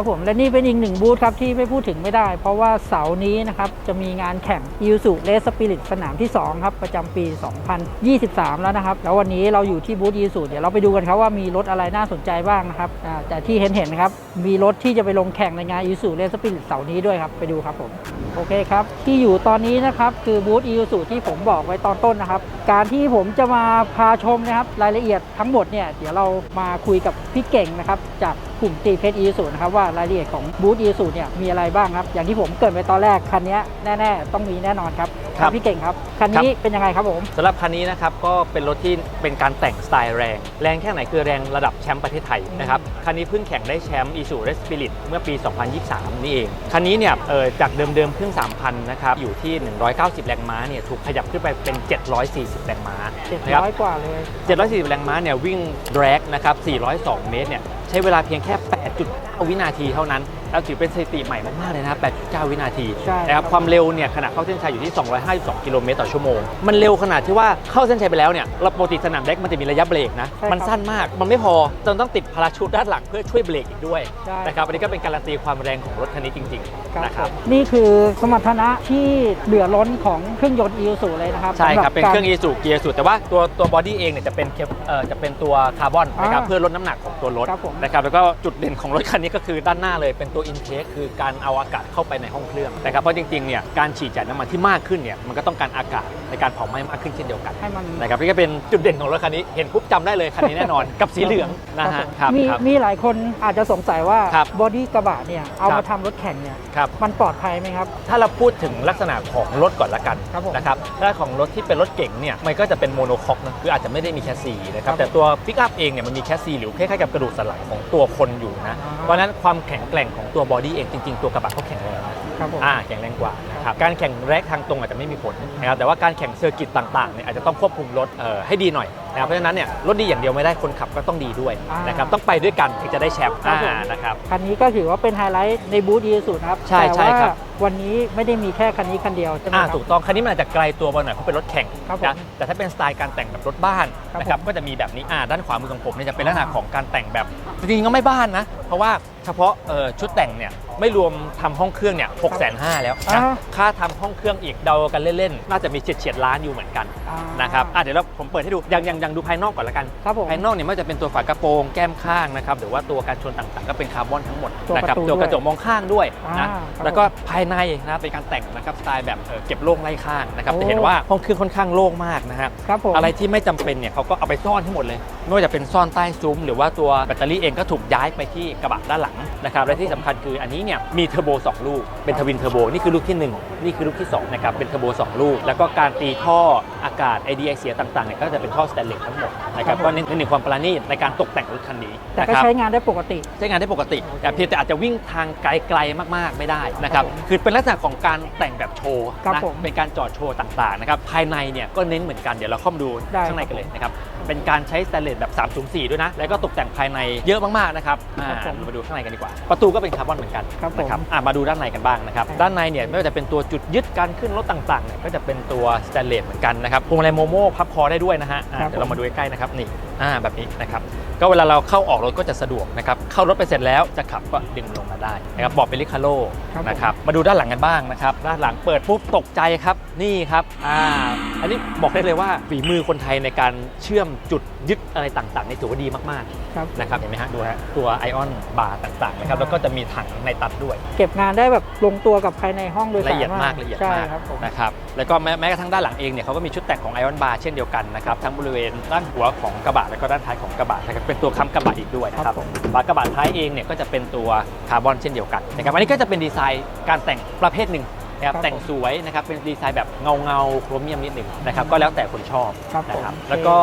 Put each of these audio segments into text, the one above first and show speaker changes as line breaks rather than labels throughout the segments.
ครับผมและนี่เป็นอีกหนึ่งบูธครับที่ไม่พูดถึงไม่ได้ เพราะว่าเสาร์นี้นะครับจะมีงานแข่ง i ิ s u r a c e Spirit สนามที่ 2 ครับ ประจำปี 2023 แล้วนะครับ แล้ววันนี้เราอยู่ที่บูธ i ิ s u เดี๋ยวเราไปดูกันครับว่ามีรถอะไรน่าสนใจบ้างนะครับแต่ที่เห็นเห็นครับมีรถที่จะไปลงแข่งในงาน i ิ s u r a c e Spirit เสาร์นี้ด้วยครับไปดูครับผมโอเคครับที่อยู่ตอนนี้นะครับคือบูธ i ิ s u ที่ผมบอกไว้ตอนต้นนะครับการที่ผมจะมาพาชมนะครับรายละเอียดทั้งหมดเนี่ยเดี๋ยวเรามาคุยกับพี่เก่งนะครับจาก กลุ่มตีเพชร i ิ s u นะครับว่ารายละเอียดของบูธ i ิ s u เนี่ยมีอะไรบ้างครับ อย่างที่ผมเกริดไปตอนแรกคันนี้แน่ๆ ต้องมีแน่นอนครับ
ครับ
พี่เก่งครับ คันนี้เป็นยังไงครับผม
สำหรับคันนี้นะครับก็เป็นรถที่เป็นการแต่งสไตล์แรง แรงแค่ไหนคือแรงระดับแชมป์ประเทศไทยนะครับคันนี้เพิ่งแข่งได้แชมป์ i s u r e Spirit เมื่อปี 2023 นี่เอง คันนี้เนี่ยเอ่อจากเดิมๆเครื่อง3,000นะครับอยู่ที่ 190 แรงม้าเนี่ยถูกขยับขึ้นไปเป็น 740 แรงม้านะครับ
700กว่าเลย
740 แรงม้าเนี่ยวิ่งแดรกนะครับ402 เมตรเนี่ย ใช้เวลาเพียงแค่ 8.9 วินาทีเท่านั้น แล้วถือเป็นสถิติใหม่มากๆเลยนะครับ8.9 วินาที
ใช่
นะครับความเร็วเนี่ยขณะเข้าเส้นชัยอยู่ที่ 252 กิโลเมตรต่อชั่วโมง มันเร็วขนาดที่ว่าเข้าเส้นชัยไปแล้วเนี่ยเราปกติสนามเด็กมันจะมีระยะเบรกนะ
ใช่ครับ
มันสั้นมาก มันไม่พอจนต้องติดพาราชูตด้านหลังเพื่อช่วยเบรกอีกด้วย
ใช่
นะครับอันนี้ก็เป็นการันตีความแรงของรถคันนี้จริงๆนะครับ
ผมนี่คือสมรรถนะที่เหลือล้นของเครื่องยนต์ i ิ s u เลยนะครับ
ใช่ครับ
สำห
เป็นเครื่อง
กา
อีสูเกียร์สูแต่ว่าตัวตัวบอดี้เองเนี่ยจะเป็นเคปเอ่อจะเป็นตัวคาร์บอนนะครับ
อ่า
เพื่อลดน้ำหนักของตัวรถ
ครับผม
นะครับแล้วก็จุดเด่นของรถคันนี้ก็คือด้านหน้าเลยเป็นตัวอินเทคคือการเอาอากาศเข้าไปในห้องเครื่องนะครับเพราะจริงๆเนี่ยการฉีดจ่ายน้ำมันที่มากขึ้นเนี่ยมันก็ต้องการอากาศในการเผาไหม้มากขึ้นเช่นเดียวกัน
ให้มัน
นะครับนี่ก็เป็นจุดเด่นของรถคันนี้เห็นปุ๊บจำได้เลยคันนี้แน่นอนกับสีเหลืองนะฮะครับ
มี
ครับ
มีหลายคนอาจจะสงสัยว่า
ครับ
บอดี้กระบะเนี่ยเอา
ครั
มา
บ
ทำรถแข่งเนี่ย
ครับ
มันปลอดภัยไหมครับ
ถ้าเราพูดถึงลักษณะของรถก่อนละกัน
ครับผม
นะครับถ้าของรถที่เป็นรถเก๋งเนี่ยมันก็จะเป็นโมโนคอกนะคืออาจจะไม่ได้มีแคสซีนะครั
ครับ
บแต่ตัวปิกอัพเองเนี่ยมันมีแคสซีหรือคล้ายๆกับกระดูกสันหลังของตัวคนอยู่นะ
อ่า
เพราะฉะนั้นความแข็งแกร่งของตัวบอดี้เองจริง ๆ ตัวกระบะเขาแข็งแรงนะครับ
ผม
อ่าแข็งแรงกว่านะครับการแข่งแรกทางตรงอาจจะไม่มีผลนะครับแต่ว่าการแข่งเซอร์กิตต่างๆเนี่ยอาจจะต้องควบคุมรถเอ่อให้ดีหน่อยนะครับเพราะฉะนั้นเนี่ยรถดีอย่างเดียวไม่ได้คนขับก็ต้องดีด้วย
อ่าน
นะครับต้องไปด้วยกันถึงจะได้แชมป์
ครับผม
อ่านะครับ
คันนี้ก็ถือว่าเป็นไฮไลท์ในบูธ i ิ s u นะครับ
ใช่
แต่
ใช่
ว่า
ครับ
วันนี้ไม่ได้มีแค่คันนี้คันเดียวใช่ไหมค
อ่า
รับ
ถูกต้องคันนี้มันอาจจะไกลตัวไปหน่อยเพราะเป็นรถแข่ง
ครับผม
นะแต่ถ้าเป็นสไตล์การแต่งแบบรถบ้าน
ครับ
นะครับ
ผม
ก็จะมีแบบนี้อ่าด้านขวามือของผมเนี่ยจะเป็นลักษณะ
อ่า
ของการแต่งแบบจริงๆก็ไม่บ้านนะ เพราะว่าเฉพาะเอ่อชุดแต่งเนี่ยไม่รวมทำห้องเครื่องเนี่ยหกแสนห้าแล้ว
อ่า
นะค่าทำห้องเครื่องอีกเดากันเล่นๆ น่าจะมีเฉียดเฉียดๆล้านอยู่เหมือนกัน
อ่า
นะครับอะเดี๋ยวเราผมเปิดให้ดูยังยังยังดูภายนอกก่อนละกัน
ครับผม
ภายนอกเนี่ยไม่ว่าจะเป็นตัวฝากระโปรงแก้มข้างนะครับหรือว่าตัวการชนต่างๆ ก็เป็นคาร์บอนทั้งหมด
ตัว
นะครับ
ประตู
ตัวกระจ
ด้
ก
วย
มองข้างด้วย
อ่า
นะครับแล้วก็ภายในนะครับเป็นการแต่งนะครับสไตล์แบบเอ่อเก็บโล่งไล่ข้างนะครับ
โอ้
จะเห็นว่าห้องเครื่องค่อนข้างโล่งมากนะครับ
ครับผม
อะไรที่ไม่จำเป็นเนี่ยเขาก็เอาไปซ่อนทั้งหมดเลย ไม่ว่าจะเป็นซ่อนใต้ซุ้ม หรือว่าตัวแบตเตอรี่เองก็ถูกย้ายไปที่กระบะด้านหลังนะครับและที่สำคัญคืออันนี้เนี่ยมีเทอร์โบสองลูก เป็นทวินเทอร์โบ นี่คือลูกที่หนึ่งนี่คือลูกที่สองนะครับเป็นเทอร์โบสองลูก แล้วก็การตีท่ออากาศไอเดียเสียต่างๆเนี่ยก็จะเป็นท่อสแตนเลสทั้งหมดนะครับก็เน้นในความประณีตในการตกแต่งรถคันนี้
แต่
นะ
ก็
ครับ
ใช้งานได้ปกติ
ใช้งานได้ปกติ แต่เพียงแต่อาจจะวิ่งทางไกลๆมากๆไม่ได้นะครับ
ครับผม
คือเป็นลักษณะของการแต่งแบบโชว์
ครับ
นะ
ผม
เป็นการจอดโชว์ต่างๆนะครับ ภายในเนี่ยก็เน้นเหมือนกัน เดี๋ยวเราเข้ามาดู
ได้
ข้างใน
ครับ
กันเลยนะครับ เป็นการใช้สแตนเลสแบบ 304 ด้วยนะ แล้วก็ตกแต่งภายในเยอะมาก ๆ นะครับอ่า
ครับผม
เรามาดูข้างในกันดีกว่า ประตูก็เป็นคาร์บอนเหมือนกัน
ครับผม
นะครับอะมาดูด้านในกันบ้างนะครับ
ครับ
ด้านในเนี่ยไม่ว่าจะเป็นตัวจุดยึดการขึ้นรถต่างๆเนี่ยก็จะเป็นตัวสแตนเลสเหมือนกันนะครับพวงมาลัยโมโม่พับคอได้ด้วยนะฮะอะ
ครับ
เดี๋ยวเรามาดูใกล้ๆนะครับนี่ อ่าแบบนี้นะครับก็เวลาเราเข้าออกรถก็จะสะดวกนะครับเข้ารถไปเสร็จแล้วจะขับก็ดึงลงมาได้นะครับบอกเป็นลิคาโล
ครับผม
นะครับมาดูด้านหลังกันบ้างนะครับด้านหลังเปิดปุ๊บตกใจครับนี่ครับอ่าอันนี้บอกได้เลยว่าฝีมือคนไทยในการเชื่อมจุดยึดอะไรต่างๆนี่ถือว่าดีมาก
ครับ
ๆนะครับเห็นไหมฮะดูฮะตัวไอออนบาร์ต่างๆนะครับแล้วก็จะมีถังในตัดด้วย
เก็บงานได้แบบลงตัวกับภายในห้องโดยสาร
ละเอียดมากละเอียด
ใช่
มาก
ครับผม
นะครับแล้วก็แม้แม้กระทั่งด้านหลังเองเนี่ยเขาก็มีชุดแต่งของไอออนบาร์เช่นเดียวกันนะครับทั้งบริเวณด้านหัวของกระบะแล้วก็ด้านท้ายของกระบะนะครับเป็นตัวค้ำกระบะอีกด้วยนะค
ครั
รับบ
ผม
ฝากระบะท้ายเองเนี่ยก็จะเป็นตัวคาร์บอนเช่นเดียวกันนะครับอันนี้ก็จะเป็นดีไซน์การแต่งประเภทหนึ่งนะครับ
ครับ
แต่งสวยนะครับเป็นดีไซน์แบบเงาเงาๆโครเมียมนิดหนึ่งนะครับก็แล้วแต่คนชอบ
ครับผม
นะครับ
โอเค
แล้วก็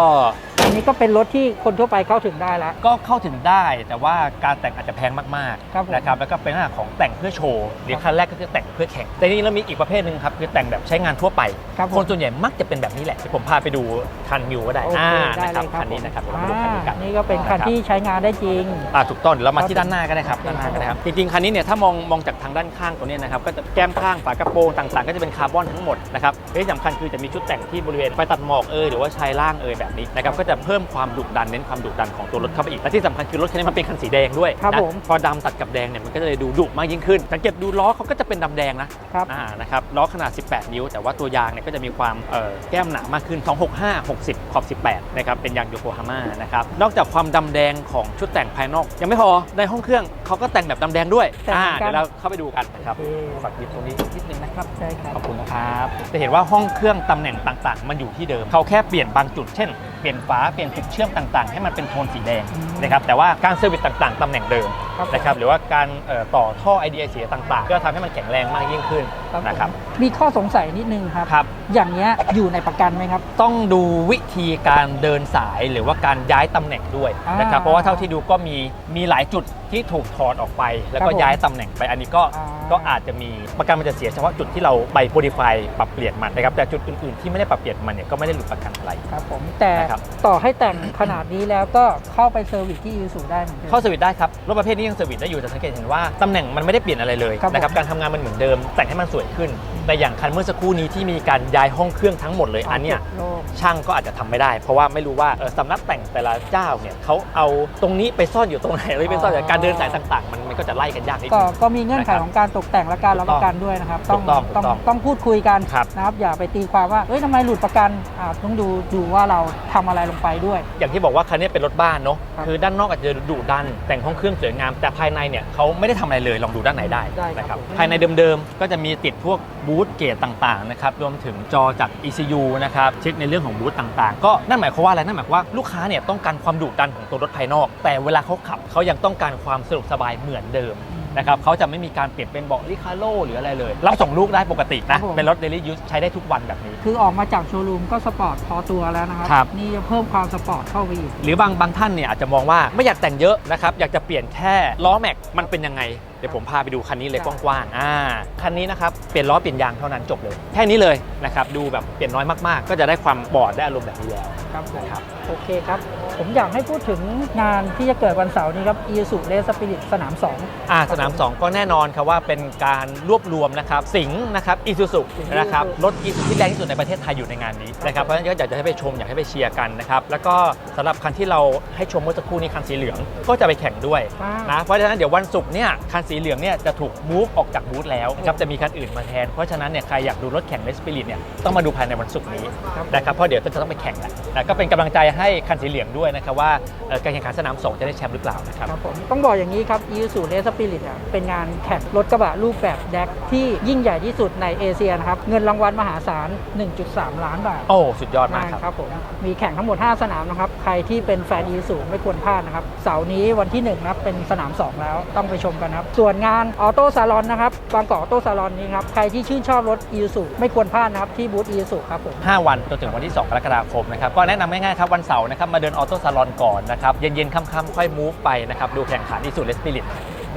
อันนี้ก็เป็นรถที่คนทั่วไปเข้าถึงได้แล้ว
ก็เข้าถึงได้แต่ว่าการแต่งอาจจะแพงมาก
ครับผม
ๆนะครับแล้วก็เป็นลักษณะของแต่งเพื่อโชว์หรือคันแรกก็คือแต่งเพื่อแข่งแต่นี่เรามีอีกประเภทหนึ่งครับคือแต่งแบบใช้งานทั่วไป
ครับผม
คนส่วนใหญ่มักจะเป็นแบบนี้แหละที่ผมพาไปดูคันมิวก็ได้
โอเค
อ่า
ได้
นะครับ
เลยครับ
คันนี้นะครับ
ผม
เรามาดูคันนี้กัน
อ่านี่ก็เป็นคันที่ใช้งานได้จริง
อ่าถูกต้องเดี๋ยวเรามาที่
ครับ
ด้านหน้าก็ได้ครับ
โอเค
ด้านหน้าก็ได้ครับจริงๆคันนี้เนี่ยถ้า มองมองจากทางด้านข้างตัวเนี้นะครับก็จะแก้มข้างฝากระโปรงต่างๆ ก็จะเป็นคาร์บอนทั้งหมดนะครับและที่สำคัญคือจะมีชุดแต่งที่บริเวณไฟตัดหมอกเอยหรือว่าชายล่างเอยแบบนี้นะครับก็จะเพิ่มความดุดันเน้นความดุดันของตัวรถเข้าไปอีกและที่สำคัญคือรถคันนี้มันเป็นคันสีแดงด้วย
ครับ
นะ
ผม
พอดำตัดกับแดงเนี่ยมันก็จะเลยดูดุมากยิ่งขึ้นสังเกตดูล้อเขาก็จะเป็นดำแดงนะครับ อ่านะครับล้อขนาด 18 นิ้ว แต่ว่าตัวยางเนี่ยก็จะมีความเอ่อแก้มหนามากขึ้น 265 60 ขอบ 18 นะครับเป็นยางโยโกฮาม่านะครับนอกจากความดำแดงของชุดแต่งภายนอก ยังไม่พอในห้องเครื่องเขาก็แต่งแบบดำแดงด้วย
แต่ง
อ่า
เหมือนกัน
เดี๋ยวเราเข้าไปดูกันนะครับ
โอเค
ฝากยิบตรงนี้นิดนึงนะครับ
ใช่ครับ
ขอบคุณนะครับจะเห็นว่าห้องเครื่องตำแหน่งต่างๆ มันอยู่ที่เดิม เขาแค่เปลี่ยนบางจุดเช่น เปลี่ยนฝาเปลี่ยนจุดเชื่อมต่างๆ ให้มันเป็นโทนสีแดง
อืม
นะครับแต่ว่าการเซอร์วิสต่างๆตำแหน่งเดิม
ครับผม
นะครับหรือว่าการเอ่อต่อท่อไอเดียเสียต่างๆ ก็ทำให้มันแข็งแรงมากยิ่งขึ้น
ครับผม
นะครับ
มีข้อสงสัยนิดนึงครับ
ครับ
อย่างเงี้ยอยู่ในประกันไหมครับ
ต้องดูวิธีการเดินสายหรือว่าการย้ายตำแหน่งด้วยนะครับ
อ่า
เพราะว่าเท่าที่ดูก็มีมีหลายจุดที่ถูกถอดออกไป แล้ว
ครั
ก็
บผม
ย้ายตำแหน่งไปอันนี้ก็
อ่า
ก็อาจจะมีประกันมันจะเสียเฉพาะจุดที่เราไปโ o ดิฟายปรับเปลี่ยนมันนะครับแต่จุดอื่นๆที่ไม่ได้ปรับเปลี่ยนมันเนี่ยก็ไม่ได้หลุดประกันอะไร
ครับผมแต่
นะครับ
ต่อให้แต่งขนาดนี้แล้วก็เข้าไปเซอร์วิสที่ยูสูได้เหมือนเดิม
เข้าเซอร์วิสได้ครับรถประเภทนี้ยังเซอร์วิสได้อยู่แต่สังเกตเห็นว่าตำแหน่งมันไม่ได้เปลี่ยนอะไรเลย
ครับผม
นะครับการทำงานมันเหมือนเดิม แต่งให้มันสวยขึ้นแต่อย่างคันเมื่อสักครู่นี้ที่มีการย้ายห้องเครื่องทั้งหมดเลยอันเนี้ย
โลก
ช่างก็อาจจะทำไม่ได้ เพราะว่าไม่รู้ว่าเอ่อสำนักแต่งแต่ละเจ้าเนี่ยเขาเอาตรงนี้ไปซ่อนอยู่ตรงไหนหรือไปซ่อนอยู่การเดินสายต่างๆ มันมันก็จะไล่กันยากนิด
ก็
นึง
ก็มีเงื่อนไข
นะครับ
ของการตกแต่งและการรับประกันด้วยนะครับ
ถูกต้องถูกต้อง
ต้องพูดคุยกัน
ครับ
นะครับอย่าไปตีความว่าเอ้ยทำไมหลุดประกันอ่าต้องดูดูว่าเราทำอะไรลงไปด้วย
อย่างที่บอกว่าคันนี้เป็นรถบ้านเนาะ
ครับ
คือด้านนอกอาจจะดุดัน แต่งห้องเครื่องสวยงาม แต่ภายในเนี่ยเขาไม่ได้ทำอะไรเลยลองดูด้านในได้
ได้ครับ
นะครับ
ผม
ภายในเดิมๆก็จะมีติดพวกบูธเกตต่างๆนะครับรวมถึงจอจาก ECU นะครับเช็คในเรื่องของบูธต่างๆ ก็นั่นหมายความว่าอะไรนั่นหมายความว่าลูกค้าเนี่ยต้องการความดุดันของตัวรถภายนอก แต่เวลาเขาขับเขายังต้องการความสะดวกสบายเหมือนเดิมนะครับเขาจะไม่มีการเปลี่ยนเป็นเบาะลิคาโลหรืออะไรเลย รับส่งลูกได้ปกตินะ
ครับผม
เป็นรถเดลี่ยูสใช้ได้ทุกวันแบบนี้
คือออกมาจากโชว์รูมก็สปอร์ตพอตัวแล้วนะครับ
ครับ
นี่จะเพิ่มความสปอร์ตเข้าไปอีก
หรือบางบางท่านเนี่ยอาจจะมองว่าไม่อยากแต่งเยอะนะครับ อยากจะเปลี่ยนแค่ล้อแม็กมันเป็นยังไงเดี๋ยวผมพาไปดูคันนี้เลย
ครั
ก
บ
ว้างๆอ่าคันนี้นะครับเปลี่ยนล้อเปลี่ยนยางเท่านั้นจบเลย แค่นี้เลยนะครับดูแบบเปลี่ยนน้อยมากๆ ก็จะได้ความบอดได้อารมณ์แบบนี้แล้ว
ครับผม
นะครับ
โอเคครับ ผมอยากให้พูดถึงงานที่จะเกิดวันเสาร์นี้ครับอีสุเลสปิริตสนาม 2
อ่าสนาม 2 ก็แน่นอนครับว่าเป็นการรวบรวมนะครับสิงห์นะครับอีซูซุนะครับรถอีซูที่แรงที่สุดในประเทศไทยอยู่ในงานนี้นะครับเพราะฉะนั้นก็อยากจะให้ไปชมอยากให้ไปเชียร์กันนะครับแล้วก็สำหรับคันที่เราให้ชมเมื่อสักครู่นี้คันสีเหลืองก็จะไปแข่งด้วย
ว้าว
นะเพราะฉะนั้นเดี๋ยววันศุกร์เนี่ยคันสีเหลืองเนี่ยจะถูกมูฟออกจากบูธแล้วนะครับจะมีคันอื่นมาแทน เพราะฉะนั้นเนี่ยใครอยากดูรถแข่งเลสปิริตเนี่ยต้องมาดูภายในวันศุกร์นี้
ครับ
นะครับเพราะเดี๋ยวจะต้องไปแข่งแหละนะก็เป็นกำลังใจให้คันสีเหลืองด้วยนะครับว่าเอ่อการแข่งขันสนามสองจะได้แชมป์หรือเปล่านะครับ
ครับผมต้องบอกอย่างนี้ครับอีสุเลสปิริตเป็นงานแข่งรถกระบะรูปแบบแดกที่ยิ่งใหญ่ที่สุดในเอเชียนะครับเงินรางวัลมหาศาล 1.3 ล้านบาท
โอ้ สุดยอดมากครับ
ครับผมมีแข่งทั้งหมด 5 สนามนะครับ ใครที่เป็นแฟนอีสุไม่ควรพลาดนะครับ เสาร์นี้วันที่1นะครับเป็นสนาม 2 แล้วต้องไปชมกันนะครับส่วนงานออโต้ซาลอนนะครับบางกอกออโต้ซาลอนนี้ครับ ใครที่ชื่นชอบรถอีสุไม่ควรพลาดนะครับ ที่บูธอีสุครับผม
5วันจนถึงวันที่ 2 กรกฎาคมนะครับ ก็แนะนำง่ายๆครับ วันเสาร์นะครับ มาเดินออโต้ซาลอนก่อนนะครับ เย็นๆค่ำๆค่อยมูฟไปนะครับ ดูแข่งขันที่สุดเลสปิริต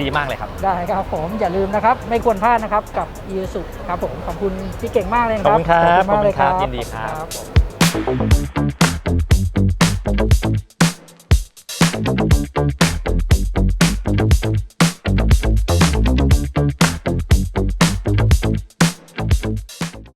ดีมากเลยครับ
ได้ครับผมอย่าลืมนะครับ ไม่ควรพลาดนะครับกับอีสุครับผมขอบคุณพี่เก่งมากเลยนะครั
ขอบคุณครับ
มากเลย
ขอบคุณครับยินดีครับ
ผม